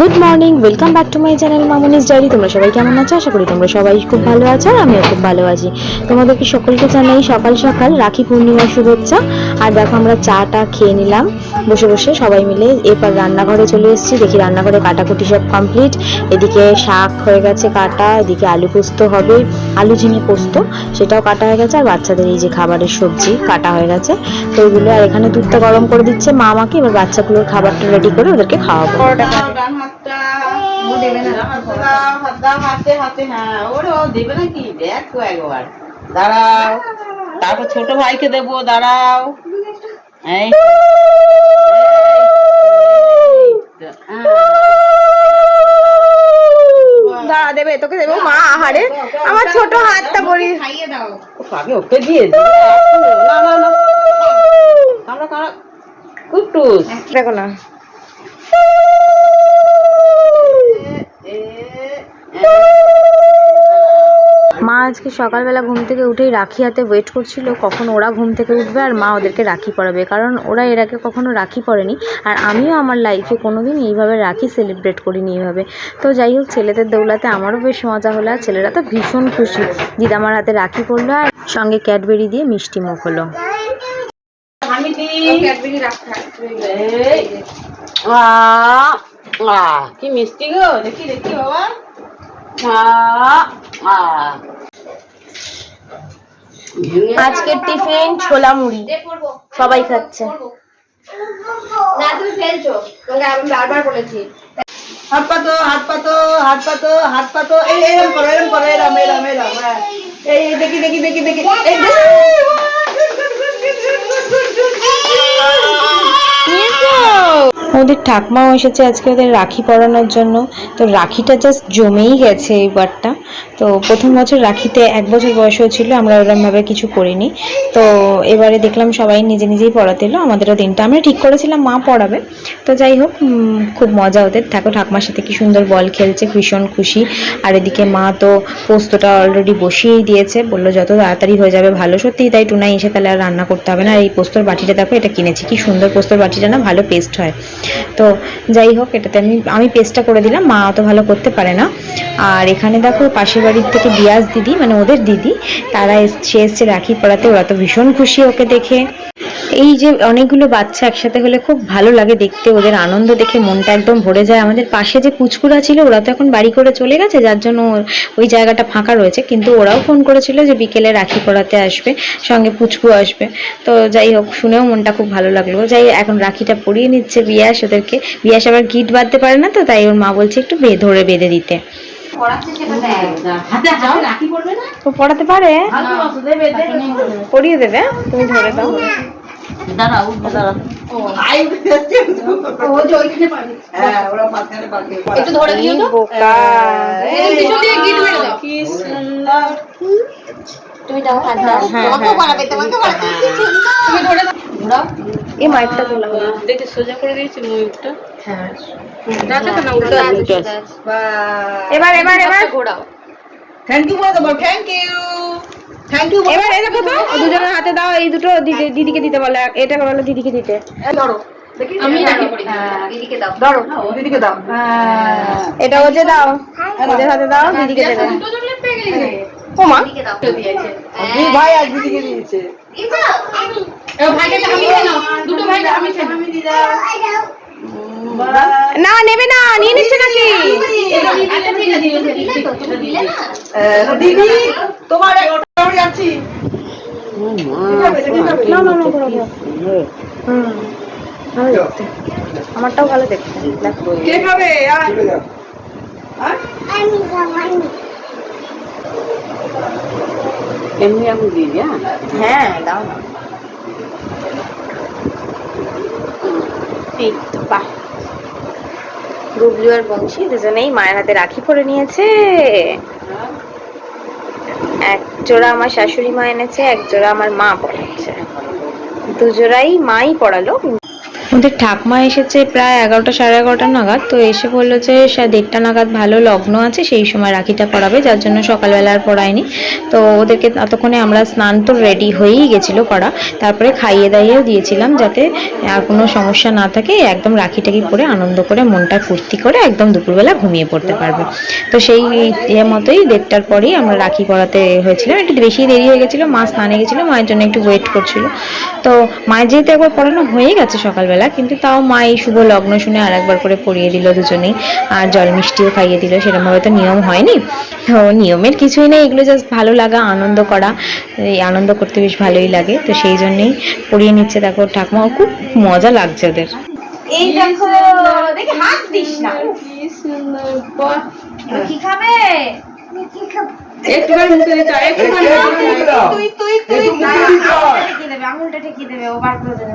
Good morning welcome back to my channel Mamuni's diary তোমরা সবাই কেমন আছো? আশা করি তোমরা সবাই খুব ভালো আছো আর আমিও খুব ভালো আছি। তোমাদেরকে সকলকে জানাই সকাল সকাল রাখি পূর্ণিমার শুভেচ্ছা। আর দেখো আমরা চাটা খেয়ে নিলাম। বসে বসে সবাই মিলে এরপর রান্নাঘরে চলে এসেছি। দেখি রান্নাঘরে কাটাকুটি সব কমপ্লিট এদিকে শাক হয়ে গেছে কাটা, এদিকে আলু পোস্ত হবে। আলু ঝিঙে পোস্ত, সেটাও কাটা হয়ে গেছে। আর বাচ্চাদের এই যে খাবারের সবজি কাটা হয়ে গেছে। তো ওইগুলো আর এখানে দুধটা গরম করে দিচ্ছে মা আমাকে। এবার বাচ্চাগুলোর খাবারটা রেডি করে ওদেরকে খাওয়াবো। দেবে না। হাত দাও হাতে হাতে হ্যাঁ ওরে ও দেবে নাকি দেখো একবার। দাঁড়াও। তারপর ছোট ভাইকে দেবো দাঁড়াও। এই। দাঁড়া দেবে তোকে দেবো মা আহারে। আমার ছোট হাতটা বলি খাইয়ে দাও আগে ওকে দিয়ে না না না। কামড়া কুটুস দেখো না এ, এ, মা আজকে সকালবেলা ঘুম থেকে উঠেই রাখি হাতে ওয়েট করছিল, কখন ওরা ঘুম থেকে উঠবে আর মা ওদেরকে রাখি পরাবে। কারণ ওরা এর আগে কখনো রাখি পরেনি, আর আমিও আমার লাইফে কোনোদিন এইভাবে রাখি সেলিব্রেট করিনি এইভাবে। তো যাই হোক, ছেলেদের দৌলাতে আমারও বেশ মজা হলো আর ছেলেরা তো ভীষণ খুশি। দিদামার হাতে রাখি পরলো আর সঙ্গে ক্যাডবেরি দিয়ে মিষ্টি মুখ হলো। কি মিষ্টি গো? দেখি দেখি বাবা। আজকের টিফিন ছোলা মুড়ি। সবাই খাচ্ছে। না তুমি ফেলছো। তোমাকে আমি বারবার বলেছি। হাত পাতো হাত পাতো হাত পাতো হাত পাতো এই এরম করো এরম করো এরম এরম এরম হ্যাঁ। এই এই, দেখি দেখি দেখি দেখি। এই ওদের ঠাকমাও এসেছে আজকে ওদের রাখি পরানোর জন্য। তো রাখিটা জাস্ট জমেই গেছে এইবারটা তো প্রথম বছর রাখিতে এক বছর বয়স হয়েছিল, আমরা ওরমভাবে কিছু করিনি। তো এবারে দেখলাম সবাই নিজে নিজেই পড়াতে এলো, আমাদেরও দিনটা। আমরা ঠিক করেছিলাম, মা পড়াবে। তো যাই হোক খুব মজা ওদের। থাকো ঠাকমার সাথে কি সুন্দর বল খেলছে, ভীষণ খুশি। আর এদিকে মা তো পোস্তটা অলরেডি বসিয়েই দিয়েছে। বলল, যত তাড়াতাড়ি হয়ে যাবে, ভালো। সত্যিই তাই টুনাই এসে তাহলে আর রান্না করতে হবে না। আর এই পোস্তর বাটিটা দেখো, এটা কিনেছি। কি সুন্দর পোস্তর বাটিটা না, ভালো পেস্ট হয়। তো যাই হোক, এটাতে আমি আমি পেস্টটা করে দিলাম, মা অত ভালো করতে পারে না। আর এখানে দেখো, পাশের বাড়ির থেকে বিয়াস দিদি মানে ওদের দিদি, তারা এসছে এসছে রাখি পড়াতে, ওরা তো ভীষণ খুশি ওকে দেখে। এই যে অনেকগুলো বাচ্চা একসাথে হলে খুব ভালো লাগে দেখতে ওদের আনন্দ দেখে মনটা একদম ভরে যায়। আমাদের পাশে যে পুচকুরা ছিল ওরা তো এখন বাড়ি করে চলে গেছে যার জন্য ওই জায়গাটা ফাঁকা রয়েছে। কিন্তু ওরাও ফোন করেছিল যে বিকেলে রাখি পড়াতে আসবে সঙ্গে পুচকু আসবে। তো যাই হোক শুনেও মনটা খুব ভালো লাগল। যাই এখন রাখিটা পরিয়ে নিচ্ছে বিয়াস ওদেরকে। বিয়াস আবার গিট বাঁধতে পারে না তো তাই ওর মা বলছে একটু ধরে বেঁধে দিতে। পড়াতে পারে? পরিয়ে দেবে তুমি ধরে দাও। দাঁড়া উঠবে দাঁড়া। উঠে যাচ্ছে ও যে ওইখানে পারবে। হ্যাঁ এই, মাইকটা তোলা সোজা করে দিয়েছি ময়ূরটা হ্যাঁ। এবার এবার এবার। ঘোরাও। Thank you thank you thank you এবার এই দেখো তো দুজনের হাতে দাও এই দুটো দিদিকে দিতে বলে এটা বলে দিদিকে দিতে। ধরো। দেখি। আমি রাখি পড়ি। দিদিকে দাও। ধরো। দিদিকে দাও। হ্যাঁ। এটা ওজে দাও ওদের হাতে দাও দিদিকে দেবে। দুটো চকলেট পেয়ে গেলে। ও মা। দিদিকে দাও। দিয়েছে। দুই ভাই আজ দিদিকে দিয়েছে। ভাইকে আমি দুটো ভাইকে আমি আমি দিদা না নেবে না নিয়ে নিচ্ছে নাকি আচ্ছা দিদি তোমার যাচ্ছি না না না হুম আমারটাও ভালো দেখতে দেখো কে খাবে হ্যাঁ? এমনি আমি দিই হ্যাঁ হ্যাঁ দাও না এই তো বাহ গুবলু আর বংশী দুজনেই মায়ের হাতে রাখি পরে নিয়েছে। এক জোড়া আমার শাশুড়ি মা এনেছে, এক জোড়া আমার মা পড়াচ্ছে। দুজোড়াই মাই পড়ালো ওদের ঠাকমা এসেছে প্রায় এগারোটা, সাড়ে এগারোটা নাগাদ, তো এসে বলল যে দেড়টা নাগাদ ভালো লগ্ন আছে, সেই সময় রাখিটা পড়াবে যার জন্য সকালবেলা আর পড়ায়নি। তো ওদেরকে ততক্ষণে আমরা স্নান তো রেডি হয়েই গেছিল করা, তারপরে খাইয়ে দাইয়েও দিয়েছিলাম যাতে আর কোনো সমস্যা না থাকে, একদম রাখি টাকি পরে আনন্দ করে, মনটা ফুর্তি করে একদম দুপুরবেলা ঘুমিয়ে পড়তে পারবে। তো সেই ইয়ে মতোই দেড়টার পরেই আমরা রাখি পড়াতে হয়েছিলাম। একটু বেশি দেরি হয়ে গেছিল, মা স্নানে গেছিল, মায়ের জন্য একটু ওয়েট করছিল। তো মায়ের যেহেতু একবার পড়ানো হয়ে গেছে সকালবেলা কিন্তু তাও মা এই শুভ লগ্ন শুনে আর একবার করে পড়িয়ে দিল দুজনেই। আর জল মিষ্টিও খাইয়ে দিল সেরকমভাবে তো নিয়ম হয়নি। তো নিয়মের কিছুই নেই এগুলো জাস্ট ভালো লাগা আনন্দ করা। এই আনন্দ করতে বেশ ভালোই লাগে তো সেই জন্যেই পড়িয়ে নিচ্ছে দেখো ঠাকুমা খুব মজা লাগছে ওদের। এই দেখো দেখি হাত দিস না। কি সুন্দর বাহ কি খাবে? একটুখানি মুখে দিতে হয়, একটুখানি মুখে দিতে। তুই তুই তুই একটু মুখে দিতে। ঠেকিয়ে দেবে আঙুলটা ঠেকিয়ে দেবে ও বার করে দেবে।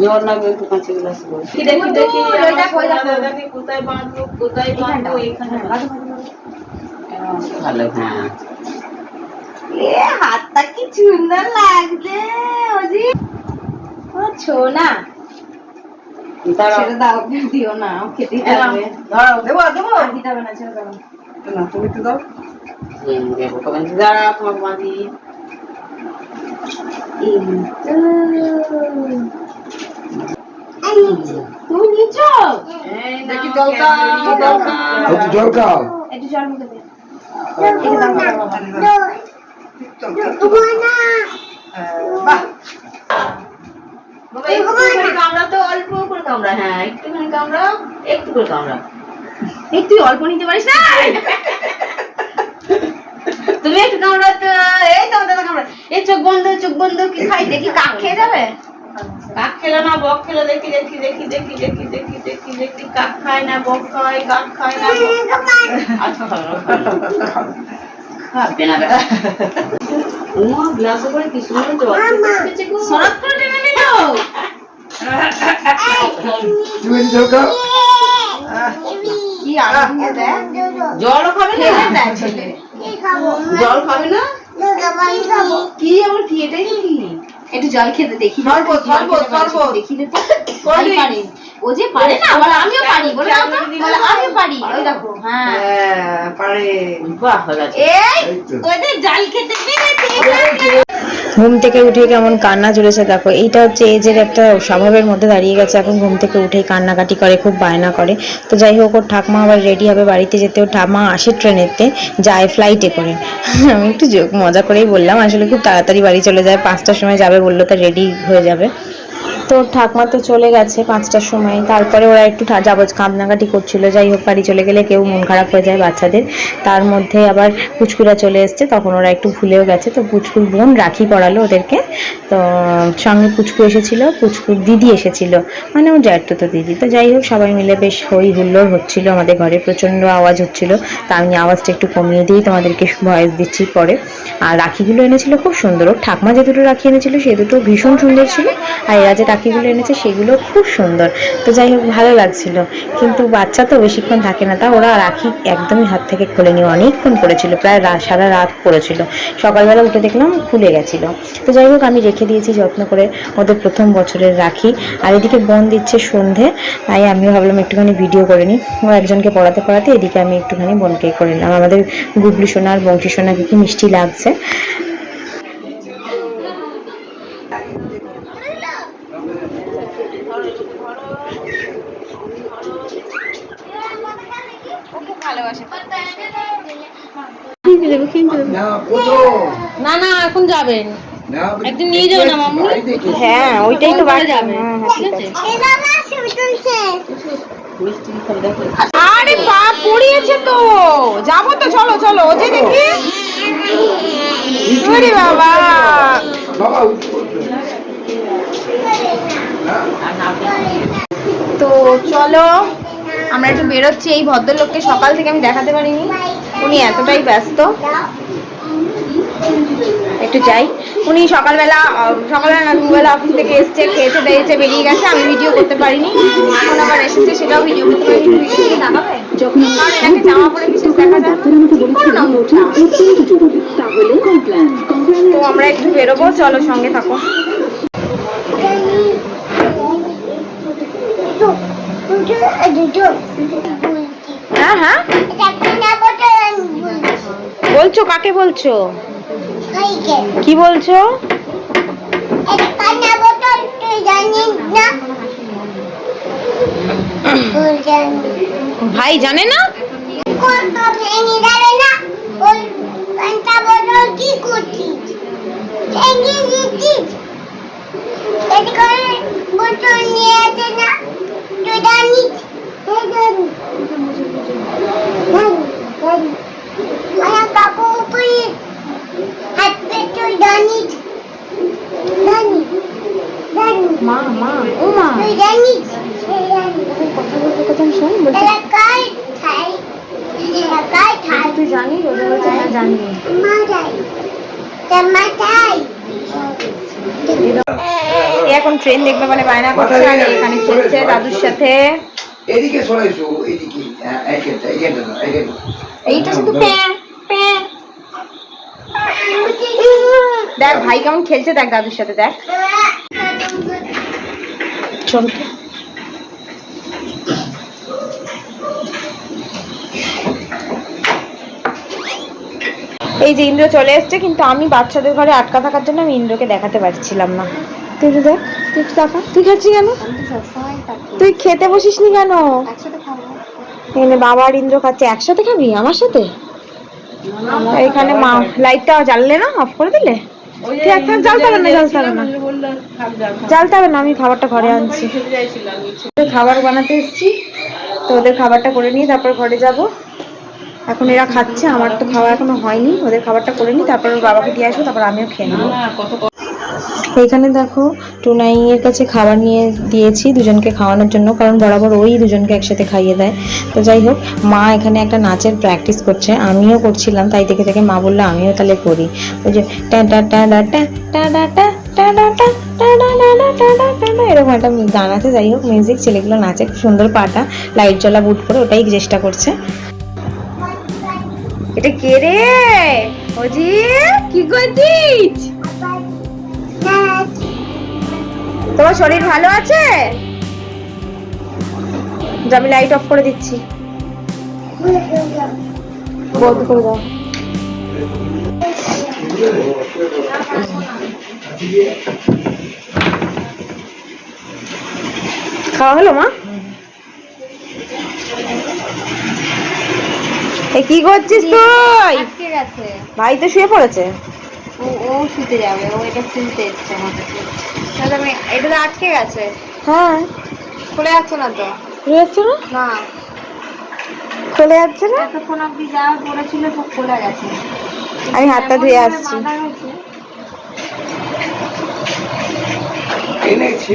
জোর লাগবে একটু কাঁচি গ্লাস দেখি দেখি দেখি কোথায় বাঁধবো কোথায় বাঁধবো এখানে ভালো হ্যাঁ। এ হাতটা কি সুন্দর লাগছে ওজি ও ছোনা। ছেড়ে দাও দিও না ও খেতেই থাকবে দেবো দেবো। আর দিতে না ছেড়ে দাও। না তুমি একটু দাও। দাঁড়া তোমার বাঁধি। জল খাও একটু জল মুখে দে কামড়া তো অল্প করে কামড়া হ্যাঁ একটুখানি কামড়া একটু করে কামড়া। এই তুই অল্প নিতে পারিস না? তুমি একটু কামড়া তো। এই তো দাদা কামড়া এই চোখ বন্ধ চোখ বন্ধ কি খাই দেখি কাক খেয়ে যাবে? কাক খেলো না বক খেলো দেখি দেখি দেখি দেখি দেখি দেখি দেখি দেখি কাক খায় না বক খায় কাক খায় না বক খায়। আচ্ছা ভালো খাবে না বেটা। উমা গ্লাসে করে কি সুন্দর জল। সরাত করে টেনে নিল তুমি জল খাও কি আনন্দ দেখ জলও খাবে না। দেয় ছেলে। জল খাবে না? কি আমার কি? এটাই কি? একটু জল খেতে দেখি। জল। দেখি। ও যে পারে না বলে আমিও পারি বলে বলে আমিও পারি। ওই দেখো হ্যাঁ। হ্যাঁ পারে। বাহ এই তো। তোদের খেতে পেরেছি। ঘুম থেকে উঠে কেমন কান্না চলেছে দেখো। এইটা হচ্ছে এজের একটা স্বভাবের মধ্যে দাঁড়িয়ে গেছে, এখন ঘুম থেকে উঠেই কান্নাকাটি করে, খুব বায়না করে। তো যাই হোক, ওর ঠাকমা আবার রেডি হবে বাড়িতে যেতে, ওর ঠাকমা আসে ট্রেনেতে যায় ফ্লাইটে করে। আমি একটু মজা করেই বললাম, আসলে খুব তাড়াতাড়ি বাড়ি চলে যায়, পাঁচটার সময় যাবে বলল, তা রেডি হয়ে যাবে। তো ঠাকমা তো চলে গেছে পাঁচটার সময়। তারপরে ওরা একটু যাব কাঁদনাকাটি করছিল। যাই হোক, বাড়ি চলে গেলে কেউ মন খারাপ হয়ে যায় বাচ্চাদের। তার মধ্যে আবার পুচকুরা চলে এসছে, তখন ওরা একটু ভুলেও গেছে। তো পুচকুর বোন রাখি পড়ালো ওদেরকে। তো সঙ্গে পুচকু এসেছিল, পুচকুর দিদি এসেছিল। মানে ওর জ্যাঠতো তো দিদি। তো যাই হোক, সবাই মিলে বেশ হই হুল্লোড় হচ্ছিল আমাদের ঘরে। প্রচণ্ড আওয়াজ হচ্ছিল। তা আমি আওয়াজটা একটু কমিয়ে দিয়েই তোমাদেরকে ভয়েস দিচ্ছি পরে। আর রাখিগুলো এনেছিল, খুব সুন্দর। ওর ঠাকমা যে দুটো রাখি এনেছিল, সে দুটো ভীষণ সুন্দর ছিল। আর এরা যে রাখিগুলো এনেছে, সেগুলো খুব সুন্দর। তো যাই হোক, ভালো লাগছিল। কিন্তু বাচ্চা তো বেশিক্ষণ থাকে না, তা ওরা রাখি একদমই হাত থেকে খোলেনি অনেকক্ষণ পড়েছিল, প্রায় সারা রাত পড়েছিল। সকালবেলা উঠে দেখলাম খুলে গেছিল। তো যাই হোক, আমি রেখে দিয়েছি যত্ন করে ওদের প্রথম বছরের রাখি। আর এদিকে বোন দিচ্ছে সন্ধে, তাই আমি ভাবলাম একটুখানি ভিডিও করে নিই। ও একজনকে পড়াতে পড়াতে এদিকে আমি একটুখানি বোনকে করে নিলাম। আমাদের গুবলু সোনা আর বংশী সোনাকে কি মিষ্টি লাগছে। যাবে কিনতে যাবে। না না এখন যাবেন একদিন নিয়ে যাও না মামু? হ্যাঁ ওইটাই তো বাড়ি যাবে হ্যাঁ, হ্যাঁ, আরে পা পড়িয়েছে তো। যাব তো চলো চলো ওই যে দেখি। বাবা। তো চলো আমরা একটু বেরোচ্ছি। এই ভদ্রলোককে সকাল থেকে আমি দেখাতে পারিনি। উনি এতটাই ব্যস্ত। একটু যাই। উনি সকালবেলা সকালবেলা না দুবেলা অফিস থেকে এসছে খেয়েছে দিয়েছে বেরিয়ে গেছে। আমি ভিডিও করতে পারিনি। এখন আবার এসেছে সেটাও ভিডিও করতে পারিনি। যখন জামা পরে বিশেষ দেখা যায়। তো আমরা একটু বেরোবো চলো সঙ্গে থাকো। হ্যাঁ হ্যাঁ? বলছো কাকে বলছো? কি বলছো? ভাই জানে না? কি করছিস? মা মা ও মা। তুই জানিস কথা শোন তুই জানিস ওটা জানি মা যাই এখন ট্রেন দেখবে বলে বায়না করছে আর এখানে খেলছে দাদুর সাথে। এদিকে সরাইছো এদিকে হ্যাঁ। এইটা শুধু প্যাঁ প্যাঁ। দেখ ভাই কেমন খেলছে দেখ দাদুর সাথে দেখ। চল। এই যে ইন্দ্র চলে এসছে কিন্তু আমি বাচ্চাদের ঘরে আটকা থাকার জন্য আমি ইন্দ্রকে দেখাতে পারছিলাম না। তুই দেখ তুই দেখা তুই খাচ্ছি কেন? তুই খেতে বসিস নি কেন এখানে বাবা আর ইন্দ্র খাচ্ছে একসাথে খাবি আমার সাথে? এখানে মা লাইটটা জ্বাললে না? অফ করে দিলে? না, জ্বালতে হবে না। না, আমি খাবারটা ঘরে আনছি। খাবার বানাতে এসেছি, তো ওদের খাবারটা করে নিয়ে তারপর ঘরে যাব। এখন এরা খাচ্ছে, আমার তো খাওয়া এখনও হয়নি, ওদের খাবারটা করে নিই তারপর বাবাকে দিয়ে আসব, তারপর আমিও খেয়ে নেব। এখানে দেখো টুনাইয়ের কাছে খাবার নিয়ে দিয়েছি দুজনকে খাওয়ানোর জন্য কারণ বরাবর ওই দুজনকে একসাথে খাইয়ে দেয় তো যাই হোক মা এখানে একটা নাচের প্র্যাকটিস করছে আমিও করছিলাম তাই দেখে দেখে মা বলল আমিও তাহলে করি ওই যে টা টা এরকম একটা গান আছে যাই হোক মিউজিক ছেলেগুলো নাচে সুন্দর পাটা লাইট জ্বলা বুট করে ওটাই চেষ্টা করছে এটা কে রে ওজি কি করছিস তোমার শরীর ভালো আছে? আমি লাইট অফ করে দিচ্ছি। বন্ধ করে দাও। খাওয়া হলো মা? এ কি করছিস তুই? ভাই তো শুয়ে পড়েছে? ও ও শুতে যাবে ও এটা শুনতে এসছে তাহলে আমি এটা তো আটকে গেছে। হ্যাঁ। খুলে যাচ্ছে না তো? খুলে যাচ্ছে না? না। চলে যাচ্ছে না? এতক্ষণ অব্দি যা পড়েছিল সব খোলা গেছে। আমি হাতটা ধুয়ে আসছি। এনেছি